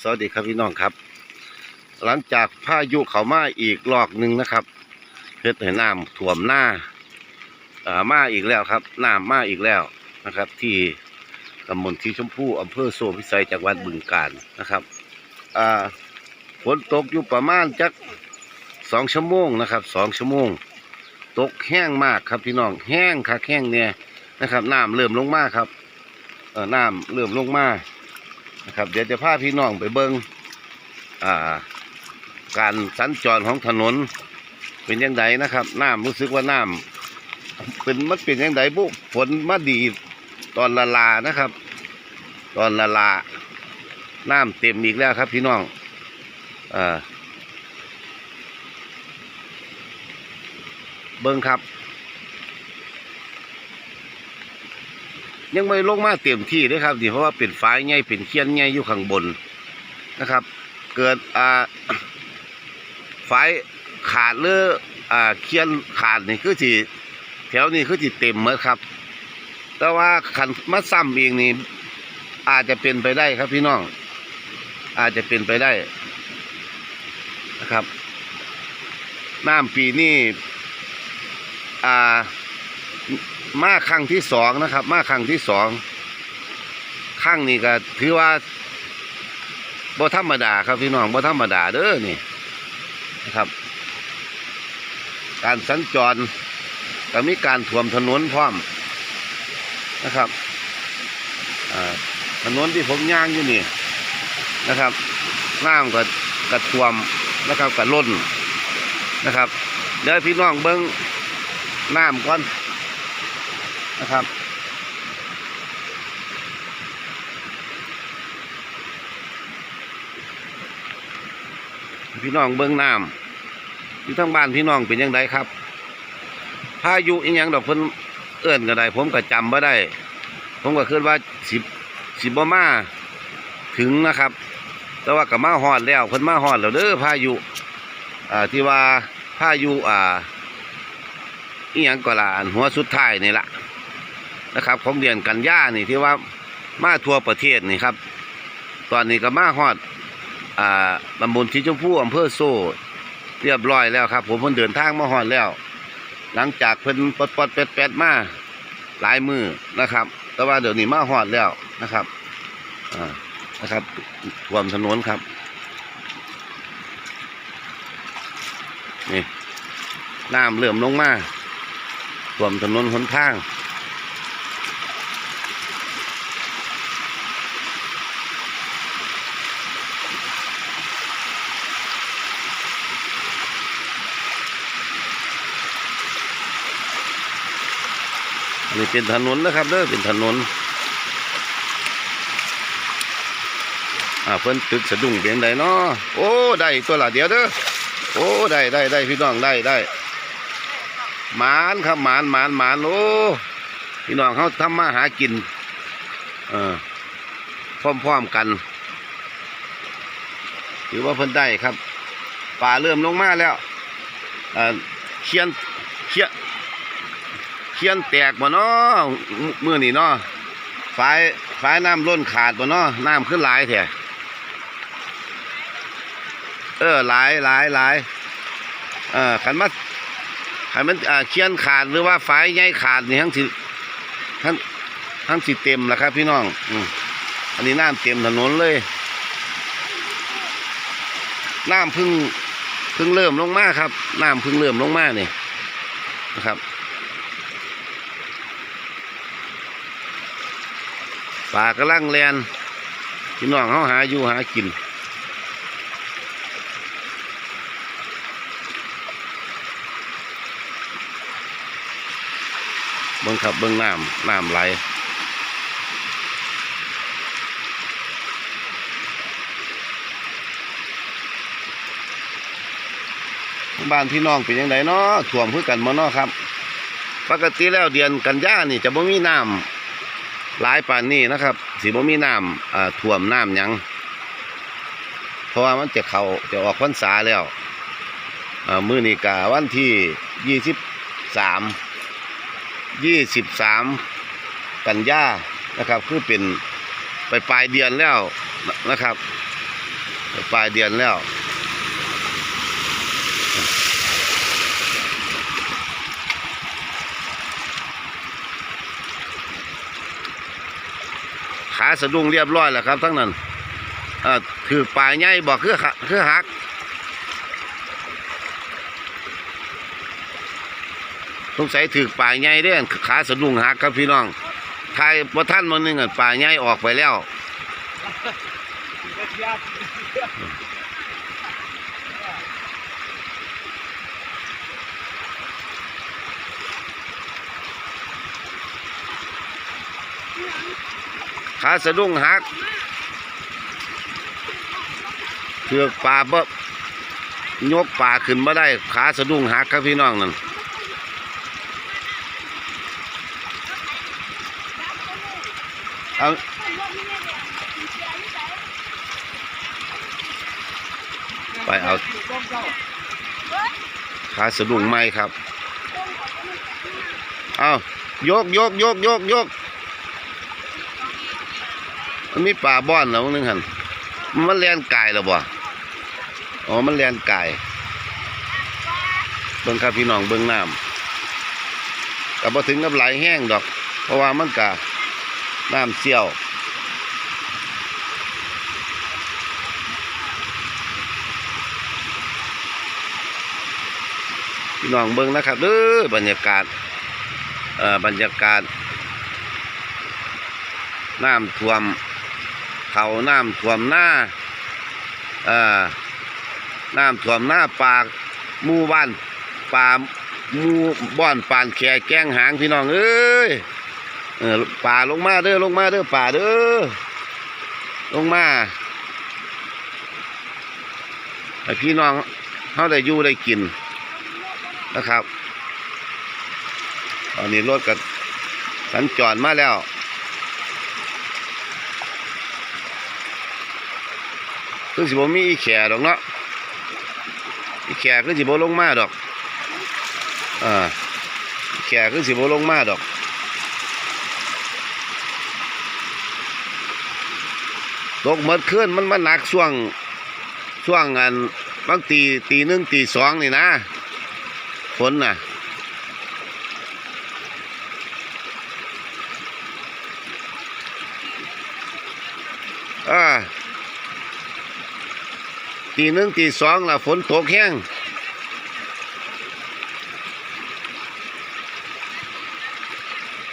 สวัสดีครับพี่น้องครับ หลังจากพายุเขามาอีกรอบหนึ่งนะครับเฮ็ดให้น้ำท่วมหน้าอ่ามาอีกแล้วครับน้ำมาอีกแล้วนะครับ ที่ตำบลที่ชมพู่อำเภอโซพิสัยจังหวัดบึงกาฬนะครับอ่าฝนตกอยู่ประมาณจักสองชั่วโมงนะครับสองชั่วโมง ตกแห้งมากครับพี่น้องแห้งคักแห้งเนี่ยนะครับน้ำเริ่มลงมาครับเออน้ำเริ่มลงมา นะครับ เดี๋ยวจะพาพี่น้องไปเบิงอ่า การสัญจรของถนน เป็นยังไงนะครับน้ำรู้สึกว่าน้ำเป็นมันเป็นยังไงบุฝนมาดีตอนละลานะครับ ตอนละลาน้ำเต็มอีกแล้วครับ พี่น้องอ่าเบิ้งครับ ยังไม่ลงมาเต็มที่เลยครับดิเพราะว่าเป็นฝายใหญ่เป็นเคียนใหญ่อยู่ข้างบนนะครับ เกิดอ่าฝายขาดหรืออ่าเคียนขาดนี่คือที่แถวนี้คือที่เต็มหมดครับ แต่ว่าขันมาซ้ำเองนี่อาจจะเป็นไปได้ครับพี่น้อง อาจจะเป็นไปได้นะครับน้ำปีนี้อ่า มาครั้งที่สองนะครับ มาครั้งที่สองครั้งนี้ก็ถือว่าบ่ธรรมดาครับพี่น้องบ่ธรรมดาเด้อนี่นะครับ การสัญจรก็มีการท่วมถนนพร้อมนะครับถนนที่ผมย่างอยู่นี่นะครับน้ำก็กระท่วมนะครับกระล้นนะครับเดี๋ยวพี่น้องเบิ้งน้ำก่อน นะครับ พี่น้องเบิ้องน้ำอยู่ทั้งบ้านพี่น้องเป็นยังไงครับ พายุอีหยังดอกเพิ่นเอื้อนก็ได้ ผมก็จำบ่ได้ ผมก็คิดว่าสิบสิบบมาถึงนะครับ แต่ว่าก็มาฮอดแล้วเพิ่นมาฮอดแล้วเด้อพายุอ่าที่ว่าพายุอ่าอีหยังก็ล่ะหัวสุดท้ายนี่ล่ะ นะครับ ของเดือนกันยานี่ที่ว่ามาทั่วประเทศนี่ครับ ตอนนี้ก็มาฮอดอ่าตำบลที่ชมพู่อำเภอโซ่เรียบร้อยแล้วครับ ผมเพิ่นเดินทางมาฮอดแล้ว หลังจากเพิ่นปดปดแปดแปดมาหลายมือนะครับ แต่ว่าเดี๋ยวนี้มาฮอดแล้วนะครับอ่านะครับท่วมถนนครับนี่น้ำเริ่มลงมาท่วมถนนหนทาง นนี้เป็นถนนนะครับเด้อเป็นถนนอ่าเพิ่นตึกสะดุ้งเพียงใดเนาะโอ้ได้ตัวละเดียวเด้อโอ้ได้ได้ได้พี่น้องได้ได้หมานครับหมานหมานหมานโอ้พี่น้องเขาทำมาหากินเออพร้อมๆกันถือว่าเพิ่นได้ครับป่าเริ่มลงมาแล้วอ่าเขียนเขียน เขียนแตกบ่เนาะมือนี่เนาะฝายฝายน้ำล้นขาดบ่เนาะน้ำขึ้นหลายแท้เออหลายหลายหลายเออขันมาขันมันอ่าเขียนขาดหรือว่าฝายใหญ่ขาดนี่ทั้งสิทั้งทั้งสิเต็มแล้วครับ พี่น้องอืมอันนี้น้ำเต็มถนนเลยน้ำพึ่งพึ่งเริ่มลงมาครับน้ำพึ่งเริ่มลงมานี่นะครับ ป่ากระลังแลนพี่น้องเขาหาอยู่หากินเบิ่งครับเบิ่งน้ำน้ำไหลบ้านพี่น้องเป็นยังไงเนาะถ่วมพื่อกันมาเนาะครับ ปกติแล้วเดือนกันยานี่จะบ่มีน้ำ หลายป่านนี้นะครับ สีบ่มีน้ำอ่าท่วมน้ำยัง เพราะว่ามันจะเขาจะออกพรรษาแล้วมือนี้กะวันที่ยี่สิบสามยี่สิบสามกันยานะครับ คือเป็นไปปลายเดือนแล้วนะครับ ปลายเดือนแล้ว ขาสะดุ้งเรียบร้อยแล้วครับ ทั้งนั้นถือปลายใหญ่บอกคือขาคือหักสงสัยถือปลายใหญ่เด้อขาสะดุ้งหักครับพี่น้องทายว่าท่านมันนึงอะปลายใหญ่ออกไปแล้ว ขาสะดุ้งหักเถือกปลาเบ่ยกปลาขึ้นมาได้ขาสะดุ้งหักครับพี่น้องนั่นเอาไปเอาขาสะดุ้งไหมครับ เอายกยกยกยกยก มันมีป่าบ้อนแล้วนึงหันมันเลียนไก่หรอบ่อ๋อมันเลียนไก่เบิ่งครับพี่น้องเบิ่งน้ำกับพอถึงกับไหลแห้งดอก เพราะว่ามันกะน้ำเชี่ยวพี่น้องเบิ่งนะครับเด้อบรรยากาศเอ่อบรรยากาศน้ำท่วม เขาน้ำท่วมหน้าเอ่อน้ำท่วมหน้าปากมู่บ้านป่ามู่บ้านปานแขแกงหางพี่น้องเอ้ยอป่าลงมาเด้อลงมาเด้อป่าเด้อลงมาให้พี่น้องเขาได้อยู่ได้กินนะครับ ตอนนี้รถกับสัญจรมาแล้ว คือสิบ่มีอีแขดอกเนาะอีแขคือสิบ่ลงมาดอกอ่าแขคือสิบ่ลงมาดอกตกเมื่อคืนมันมันหนักช่วงช่วงอันบางตีตีหนึ่งตีสองนี่นะฝนน่ะอ่า ตีหนึ่งตีสองละฝนตกแห้ง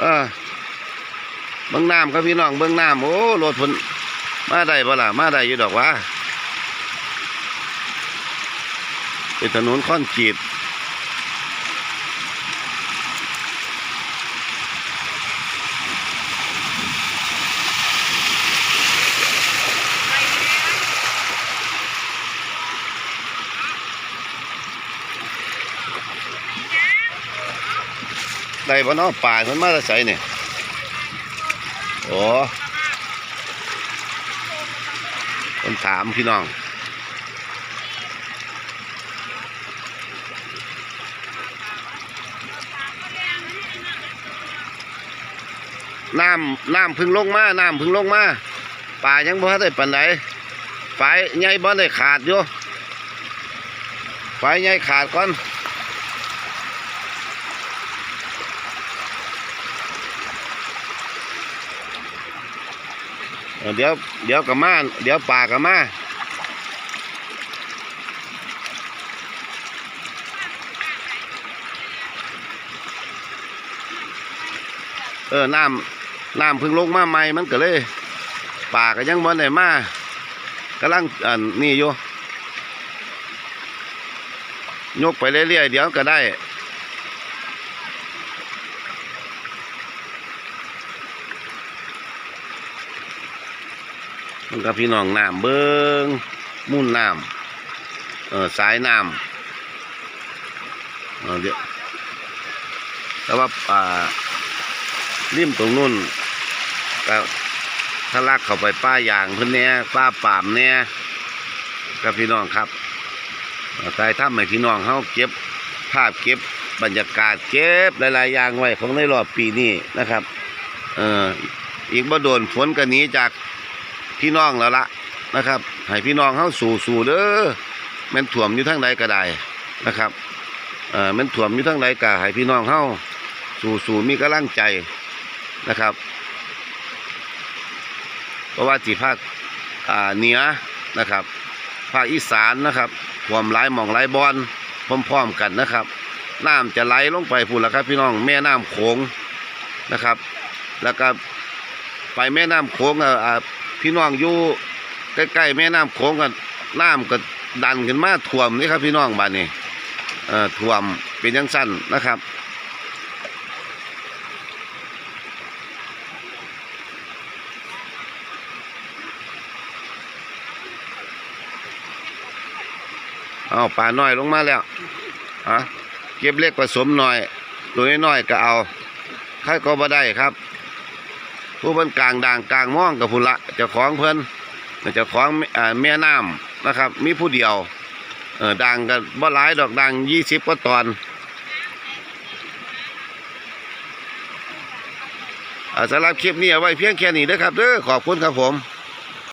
เออเบื้องน้ำครับพี่น้องเบื้องน้ำโอ้รถฝนมาได้ปะล่ะมาได้อยู่ดอกวะเป็นถนนคอนกีด ได้บ่เนาะป่าเพิ่นมาแต่เนี่ยโอ้คนถามพี่น้องน้ำน้ำพึ่งลงมา น้ำพึ่งลงมาป่ายังบ่ทันได้ปานใดไฟใหญ่บ่ได้ขาดอยู่ไฟใหญ่ขาดก่อน เดี๋ยวเดี๋ยวกับมาเดี๋ยวป่ากับมาเออน้ำน้ำเพึ่งลงมาใหม่มันก็เลยป่าก็ยังบ่ได้มากำลังอันนี่อยู่ยกไปเรื่อยๆเดี๋ยวก็ได้ มันก็พี่น้องน้ำเบิงมุ่นน้ำเออสายน้ำเออเดี๋ยวแต่ว่าอ่าริมตรงนู้นก็ทะลักเข้าไปป้ายางเพิ่นแหน่ป้าป่ามแหน่กับพี่น้องครับตายถ้ำให้พี่น้องเขาเก็บภาพเก็บบรรยากาศเก็บหลายๆอย่างไว้ของในรอบปีนี้นะครับ เอออีกบ่โดนฝนกันนี้จาก พี่น้องแล้วละนะครับให้พี่น้องเฮาสู่สู่เด้อแม่นถ่วมอยู่ทางใดก็ได้นะครับเอ่อแม่นถ่วมอยู่ทางใดก็ให้พี่น้องเฮาสู่สู่มีกำลังใจนะครับ เพราะว่าที่ภาคอ่าเหนือนะครับภาคอีสานนะครับความหลายหม่องหลายบอนพร้อมๆกันนะครับน้ำจะไหลลงไปพูนละครับ พี่น้องแม่น้ำโขงนะครับ แล้วก็ไปแม่น้ำโขงอ่า พี่น้องอยู่ใกล้ๆแม่น้ำโขงกันน้ำก็ดันขึ้นมาท่วมนี่ครับ พี่น้องบ้านนี้เอ่อท่วมเป็นยังสั้นนะครับเอาปลาน้อยลงมาแล้วฮะเก็บเล็กผสมหน่อยตัวน้อยๆก็เอาใครก็บ่ได้ครับ ผู้เพิ่นกลางด่างกลางม่องกับพุ่นละเจ้าของเพิ่นเจ้าของแม่น้ำนะครับ มีผู้เดียวเออด่างกันบ่หลายดอกด่างยี่สิบกว่าตอนสำหรับคลิปนี้เอาไว้เพียงแค่นี้นะครับเด้อขอบคุณครับผม